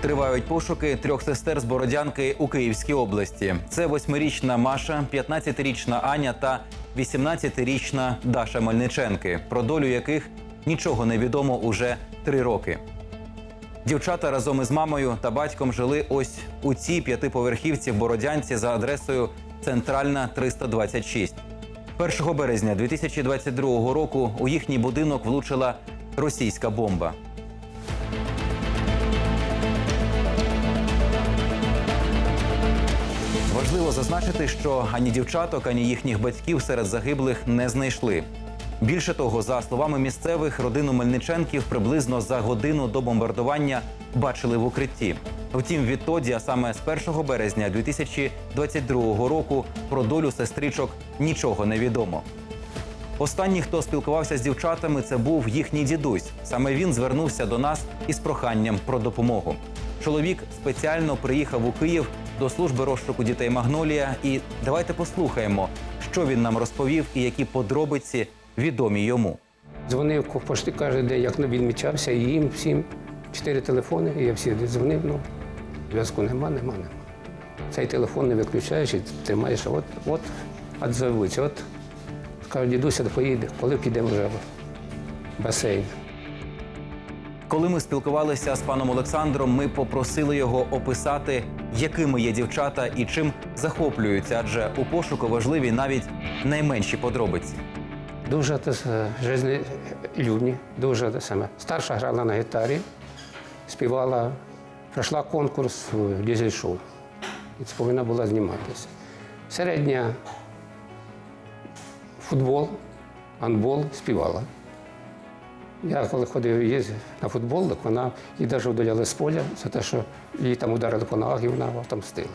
Тривають пошуки трьох сестер з Бородянки у Київській області. Це восьмирічна Маша, 15-річна Аня та 18-річна Даша Мельниченки, про долю яких нічого не відомо уже три роки. Дівчата разом із мамою та батьком жили ось у цій п'ятиповерхівці в Бородянці за адресою Центральна 326. 1 березня 2022 року у їхній будинок влучила російська бомба. Важливо зазначити, що ані дівчаток, ані їхніх батьків серед загиблих не знайшли. Більше того, за словами місцевих, родину Мельниченків приблизно за годину до бомбардування бачили в укритті. Втім, відтоді, а саме з 1 березня 2022 року, про долю сестричок нічого не відомо. Останній, хто спілкувався з дівчатами, це був їхній дідусь. Саме він звернувся до нас із проханням про допомогу. Чоловік спеціально приїхав у Київ до служби розшуку дітей Магнолія. І давайте послухаємо, що він нам розповів і які подробиці відомі йому. Дзвонив пошти кожен день, як він відмічався, і їм всім. Чотири телефони, і я всі дзвонив, ну, зв'язку нема, нема, нема. Цей телефон не виключаєш і тримаєш, от, от, відзовуться, от. Каже, дідуся, поїде, коли підемо вже в басейн. Коли ми спілкувалися з паном Олександром, ми попросили його описати, якими є дівчата і чим захоплюються, адже у пошуку важливі навіть найменші подробиці. Дуже жизнелюбні, дуже те саме. Старша грала на гітарі, співала, пройшла конкурс в дізель-шоу. І це повинна була зніматися. Середня футбол, гандбол співала. Я коли ходив на футбол, так вона її навіть удаляли з поля за те, що її там ударили по ногах і вона отомстила.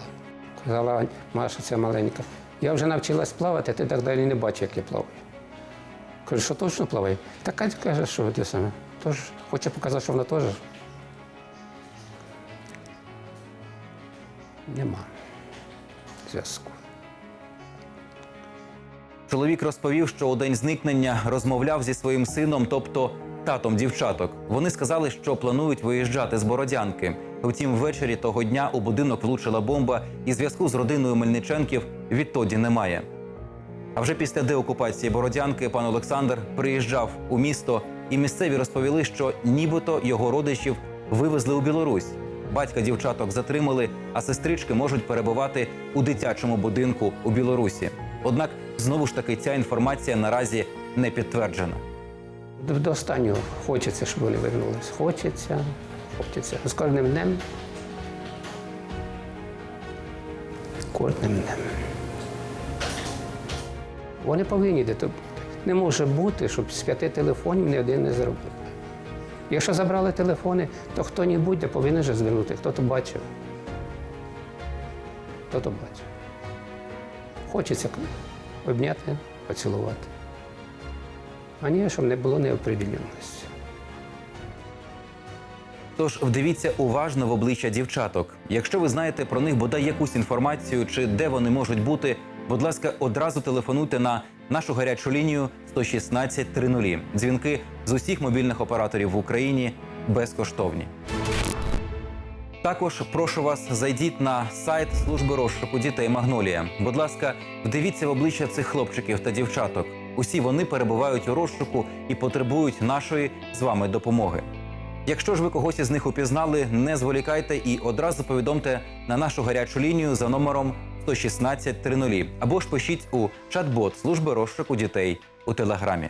Казала, Маша, ця маленька. Я вже навчилась плавати, ти так далі не бачиш, як я плаваю. Кажу, що точно плаває? Та Катя каже, що те саме. Тож хоче показати, що вона теж. Нема зв'язку. Чоловік розповів, що у день зникнення розмовляв зі своїм сином, тобто татом дівчаток. Вони сказали, що планують виїжджати з Бородянки. Втім, ввечері того дня у будинок влучила бомба, і зв'язку з родиною Мельниченків відтоді немає. А вже після деокупації Бородянки пан Олександр приїжджав у місто, і місцеві розповіли, що нібито його родичів вивезли у Білорусь. Батька дівчаток затримали, а сестрички можуть перебувати у дитячому будинку у Білорусі. Однак знову ж таки ця інформація наразі не підтверджена. До, останнього хочеться, щоб вони вернулись. Хочеться, хочеться. З кожним днем. Кожним днем. Вони повинні бути. Не може бути, щоб з п'яти телефонів ні один не зробив. Якщо забрали телефони, то хто-небудь де повинен вже звернути. Хто то бачив. Хто то бачив. Хочеться обняти, поцілувати. А ні, щоб не було неопределеності. Тож вдивіться уважно в обличчя дівчаток. Якщо ви знаєте про них бодай якусь інформацію чи де вони можуть бути, будь ласка, одразу телефонуйте на нашу гарячу лінію 116 30. Дзвінки з усіх мобільних операторів в Україні безкоштовні. Також прошу вас зайдіть на сайт служби розшуку дітей Магнолія. Будь ласка, вдивіться в обличчя цих хлопчиків та дівчаток. Усі вони перебувають у розшуку і потребують нашої з вами допомоги. Якщо ж ви когось із них упізнали, не зволікайте і одразу повідомте на нашу гарячу лінію за номером 116 30 або ж пишіть у чат-бот служби розшуку дітей у телеграмі.